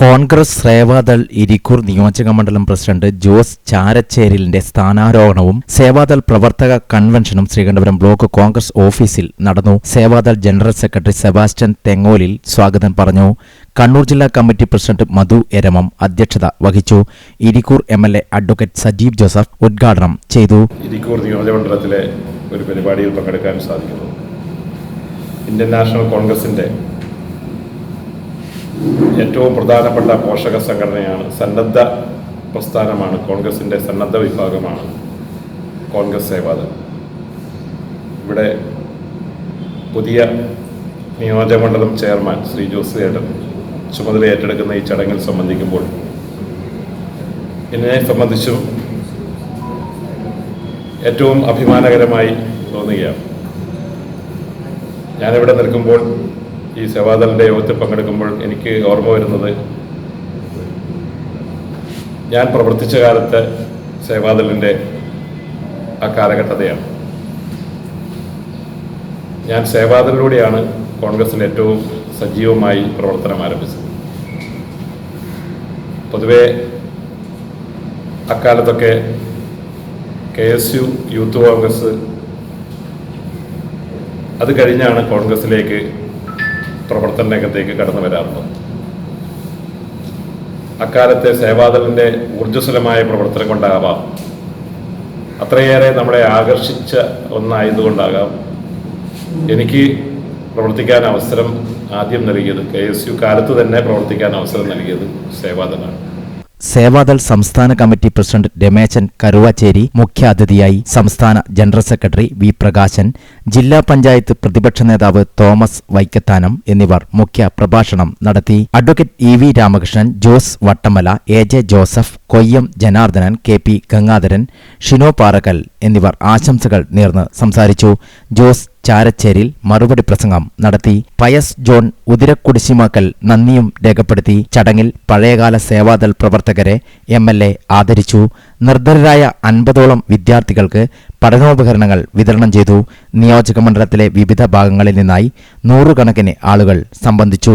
കോൺഗ്രസ് സേവാദൾ ഇരിക്കൂർ നിയോജക മണ്ഡലം പ്രസിഡന്റ് ജോസ് ചാരച്ചേരിലിന്റെ സ്ഥാനാരോഹണവും സേവാദൾ പ്രവർത്തക കൺവെൻഷനും ശ്രീകണ്ഠപുരം ബ്ലോക്ക് കോൺഗ്രസ് ഓഫീസിൽ നടന്നു. Sevadal general secretary Sebastian Thengolil സ്വാഗതം പറഞ്ഞു. കണ്ണൂർ ജില്ലാ കമ്മിറ്റി പ്രസിഡന്റ് മധു എരമം അധ്യക്ഷത വഹിച്ചു. Irikkur M L A advocate Sajeev Joseph ഉദ്ഘാടനം ചെയ്തു. ഇരിക്കൂർ നിയോജകമണ്ഡലത്തിലെ ഒരു പരിപാടിയിൽ പങ്കെടുക്കാൻ സാധിക്കുന്നു. ഇന്ത്യൻ നാഷണൽ കോൺഗ്രസിന്റെ ഏറ്റവും പ്രധാനപ്പെട്ട പോഷക സംഘടനയാണ് സന്നദ്ധ പ്രസ്ഥാനമാണ്. കോൺഗ്രസിന്റെ സന്നദ്ധ വിഭാഗമാണ് കോൺഗ്രസ് സേവാദൾ. ഇവിടെ പുതിയ നിയോജകമണ്ഡലം ചെയർമാൻ ശ്രീ ജോസ് ഏട്ടൻ ചുമതല ഏറ്റെടുക്കുന്ന ഈ ചടങ്ങിൽ സംബന്ധിക്കുമ്പോൾ എന്നെ സംബന്ധിച്ചും ഏറ്റവും അഭിമാനകരമായി തോന്നുകയാണ്. ഞാനിവിടെ നിൽക്കുമ്പോൾ ഈ സേവാദളിന്റെ യോഗത്തിൽ പങ്കെടുക്കുമ്പോൾ എനിക്ക് ഓർമ്മ വരുന്നത് ഞാൻ പ്രവർത്തിച്ച കാലത്ത് സേവാദളിന്റെ ആ കാലഘട്ടതയാണ് ഞാൻ സേവാദലിലൂടെയാണ് കോൺഗ്രസിൽ ഏറ്റവും സജീവമായി പ്രവർത്തനം ആരംഭിച്ചത്. പൊതുവെ അക്കാലത്തൊക്കെ K S U youth Congress അത് കഴിഞ്ഞാണ് കോൺഗ്രസിലേക്ക് പ്രവർത്തന രംഗത്തേക്ക് കടന്നു വരാറുണ്ട്. അക്കാലത്തെ സേവാദളിന്റെ ഊർജസ്വലമായ പ്രവർത്തനം കൊണ്ടാകാം അത്രയേറെ നമ്മളെ ആകർഷിച്ച ഒന്നായതുകൊണ്ടാകാം എനിക്ക് പ്രവർത്തിക്കാൻ അവസരം ആദ്യം നൽകിയത്. കെ എസ് യു കാലത്ത് തന്നെ പ്രവർത്തിക്കാൻ അവസരം നൽകിയത് സേവാദളാണ്. സേവാദൾ സംസ്ഥാന കമ്മിറ്റി പ്രസിഡന്റ് രമേശൻ കരുവാച്ചേരി മുഖ്യാതിഥിയായി സംസ്ഥാന ജനറൽ സെക്രട്ടറി വി പ്രകാശൻ ജില്ലാ പഞ്ചായത്ത് പ്രതിപക്ഷ നേതാവ് തോമസ് വൈക്കത്താനം എന്നിവർ മുഖ്യ പ്രഭാഷണം നടത്തി. Advocate E V Ramakrishnan Jose Vattamala A J Joseph Koyyam Janardhanan K P Gangadharan Shino Parakkal എന്നിവർ ആശംസകൾ നേർന്ന് സംസാരിച്ചു. ജോസ് ചാരച്ചേരിൽ മറുപടി പ്രസംഗം നടത്തി പയസ് ജോൺ ഉതിരക്കുടിശിമാക്കൽ നന്ദിയും രേഖപ്പെടുത്തി. ചടങ്ങിൽ പഴയകാല സേവാദൾ പ്രവർത്തകരെ എം എൽ എ ആദരിച്ചു. നിർധനരായ അൻപതോളം വിദ്യാർത്ഥികൾക്ക് പഠനോപകരണങ്ങൾ വിതരണം ചെയ്തു. നിയോജകമണ്ഡലത്തിലെ വിവിധ ഭാഗങ്ങളിൽ നിന്നായി നൂറുകണക്കിന് ആളുകൾ സംബന്ധിച്ചു.